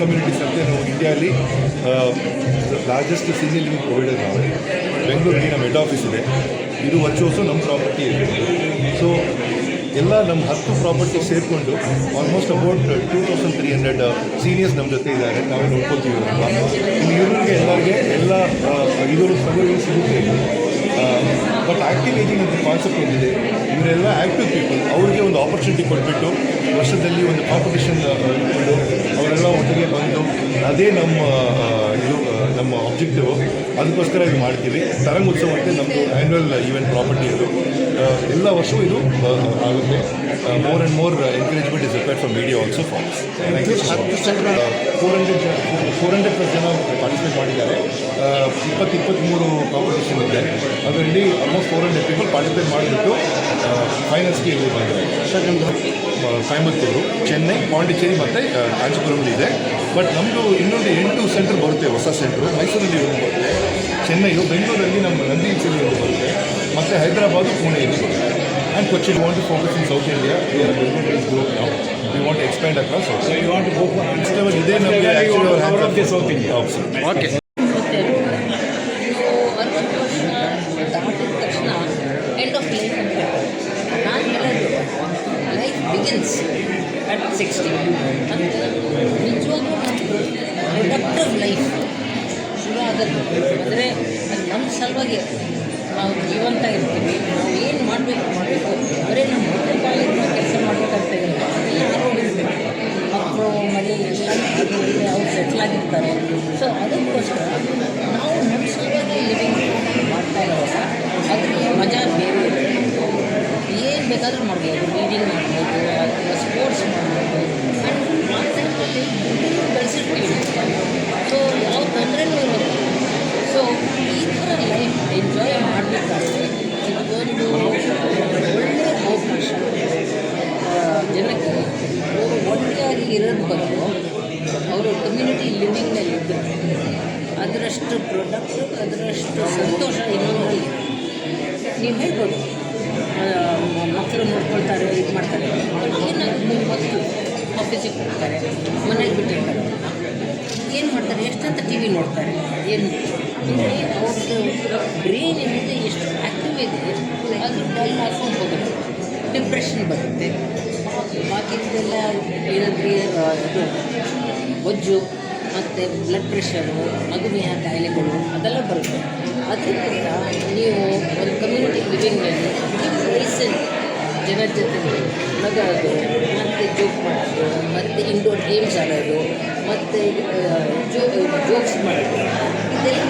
Communities ಅಂತ ನಾವು ಇಂಡಿಯಾಲಿ ಲಾರ್ಜೆಸ್ಟ್ ಸೀನಿಯರ್ ಲಿವಿಂಗ್ ಪ್ರೊವೈಡರ್ ನಾವು ಬೆಂಗಳೂರಲ್ಲಿ ನಮ್ಮ ಹೆಡ್ ಆಫೀಸ್ ಇದೆ. ಇದು ವರ್ಷ ನಮ್ಮ ಪ್ರಾಪರ್ಟಿ ಇದೆ. ಸೊ ಎಲ್ಲ ನಮ್ಮ ಹತ್ತು ಪ್ರಾಪರ್ಟಿ ಸೇರಿಕೊಂಡು almost about two thousand three hundred seniors ನಮ್ಮ ಜೊತೆ ಇದ್ದಾರೆ. ನಾವೇ ನೋಡ್ಕೊತೀವಿ ಇನ್ನು ಇವ್ರಿಗೆ ಎಲ್ಲರಿಗೆ ಎಲ್ಲ ಇವರು ಸಲಹೆ ಸಿಗುತ್ತೆ. ಬಟ್ ಆ್ಯಕ್ಟಿವ್ ಏಜಿಂಗ್ ಅಂತ ಕಾನ್ಸೆಪ್ಟ್ ಬಂದಿದೆ ಇವರೆಲ್ಲ ಆ್ಯಕ್ಟಿವ್ ಪೀಪಲ್ ಅವ್ರಿಗೆ ಆಪರ್ಚುನಿಟಿ ಕೊಟ್ಬಿಟ್ಟು ವರ್ಷದಲ್ಲಿ ಒಂದು ಕಾಂಪಿಟೇಷನ್ ಇಟ್ಕೊಂಡು ಅವರೆಲ್ಲ ಒಟ್ಟಿಗೆ ಬಂದು ಅದೇ ನಮ್ಮ ಇದು ನಮ್ಮ ಆಬ್ಜೆಕ್ಟಿವ್ ಅದಕ್ಕೋಸ್ಕರ ಇದು ಮಾಡ್ತೀವಿ. ತರಂಗ ಉತ್ಸವ ಅಂತ ನಮ್ಮದು ಆ್ಯನ್ಯುವಲ್ ಈವೆಂಟ್ ಪ್ರಾಪರ್ಟಿ ಇದು ಎಲ್ಲ ವರ್ಷವೂ ಇದು ಆಗುತ್ತೆ. More and more encouragement is required from media also for four hundred four hundred plus ಜನ ಪಾರ್ಟಿಸಿಪೇಟ್ ಮಾಡಿದ್ದಾರೆ. ಇಪ್ಪತ್ತು ಇಪ್ಪತ್ತ್ಮೂರು ಕಾಂಪಿಟೇಷನ್ ಇದೆ. ಅದರಲ್ಲಿ almost four hundred people participate ಮಾಡಿಬಿಟ್ಟು ಫೈನಲ್ಸ್ಗೆ ಇಲ್ಲಿ ಸರ್ ನಮ್ಮದು ಕೊಯಂಬತ್ತೂರು. ಚೆನ್ನೈ? ಪಾಂಡಿಚೇರಿ ಮತ್ತು ಕಾಂಚೀಪುರಂ ಇದೆ. ಬಟ್ ನಮ್ಮದು ಇನ್ನೊಂದು ಎಂಟು ಸೆಂಟರ್ ಬರುತ್ತೆ ಹೊಸ ಸೆಂಟ್ರು ಮೈಸೂರಲ್ಲಿ ಒಂದು ಬರುತ್ತೆ. ಚೆನ್ನೈಯು ಬೆಂಗಳೂರಲ್ಲಿ ನಮ್ಮ ನಂದಿ ಹಿಲ್ಸಲ್ಲಿ ಒಂದು ಬರುತ್ತೆ. ಮತ್ತು ಹೈದರಾಬಾದು ಪುಣೆಯಲ್ಲಿ ಬರುತ್ತೆ. And Cochin want to focus in South India we are Bengaluru is ನಾವು we want expand across South you want for next level ಇದೇ ನಮಗೆ ಸೌತ್ ಇಂಡಿಯಾ Out ಸಿಕ್ಸ್ಟಿ ಅಂತ ನಿಜವಾಗ್ಲೂ ಪ್ರೊಡಕ್ಟಿವ್ ಲೈಫ್ ಶುರು ಆಗೋದು ಅಂದರೆ ಅದು ನಮ್ಮ ಸಲುವಾಗಿ ನಾವು ಜೀವಂತ ಇರ್ತೀವಿ. ನಾವು ಏನು ಮಾಡಬೇಕು ಮಾಡಬೇಕು. ಬರೀ ನಮ್ಮ ಹೊಟ್ಟೆ ಕಾಲೇಜ್ ಕೆಲಸ ಮಾಡಬೇಕಂತ ಇಲ್ಲ. ಯಾರು ಇರಬೇಕು. ಮಕ್ಕಳು ಮನೆ, ಎಲ್ಲ ಅವ್ರು ಸೆಟ್ಲಾಗಿರ್ತಾರೆ ಸೊ ಅದಕ್ಕೋಸ್ಕರ ಒಟ್ಟಿಯಾಗಿ ಅವರು ಕಮ್ಯುನಿಟಿ ಲಿವಿಂಗ್ನಲ್ಲಿ ಇದ್ದರು. ಅದರಷ್ಟು ಪ್ರೊಡಕ್ಟ್ ಅದರಷ್ಟು ಸಂತೋಷ ಇನ್ನೊಂದರಲ್ಲಿ. ನೀವು ಹೇಳ್ಬೋದು. ಮಕ್ಕಳು ನೋಡ್ಕೊಳ್ತಾರೆ, ಇದು ಮಾಡ್ತಾರೆ. ಏನು ಮಕ್ಕಳು ಆಫೀಸಿಗೆ ಹೋಗ್ತಾರೆ, ಮನೆಗೆ ಬಿಟ್ಟಿರ್ತಾರೆ. ಏನು ಮಾಡ್ತಾರೆ? ಎಷ್ಟಂತ ಟಿ ವಿ ನೋಡ್ತಾರೆ? ಏನು ಅಂದರೆ ಅವ್ರದ್ದು ಬ್ರೈನ್ ಏನಿದೆ, ಎಷ್ಟು ಆ್ಯಕ್ಟಿವ್ ಇದೆ ಅದು ಡಲ್ ಹಾಕ್ಕೊಂಡು ಹೋಗುತ್ತೆ. ಡಿಪ್ರೆಷನ್ ಬರುತ್ತೆ. ಬಾಕಿದ್ದೆಲ್ಲ ಏನಂದ್ರೆ ಬೊಜ್ಜು ಮತ್ತು ಬ್ಲಡ್ ಪ್ರೆಷರು ಮಧುಮೇಹ, ಕಾಯಿಲೆಗಳು ಅದೆಲ್ಲ ಬರುತ್ತೆ. ಅದರಿಂದ ನೀವು ಒಂದು ಕಮ್ಯುನಿಟಿ ಲಿವಿಂಗ್ನಲ್ಲಿ ರೀಸೆಂಟ್ ಜನರ ಜೊತೆ ನಗೋದು ಮತ್ತು ಜೋಕ್ ಮಾಡೋದು, ಮತ್ತು ಇಂಡೋರ್ ಗೇಮ್ಸ್ ಆಡೋದು, ಮತ್ತು ಜೋ, ಜೋಕ್ಸ್ ಮಾಡೋದು, ಇದೆಲ್ಲ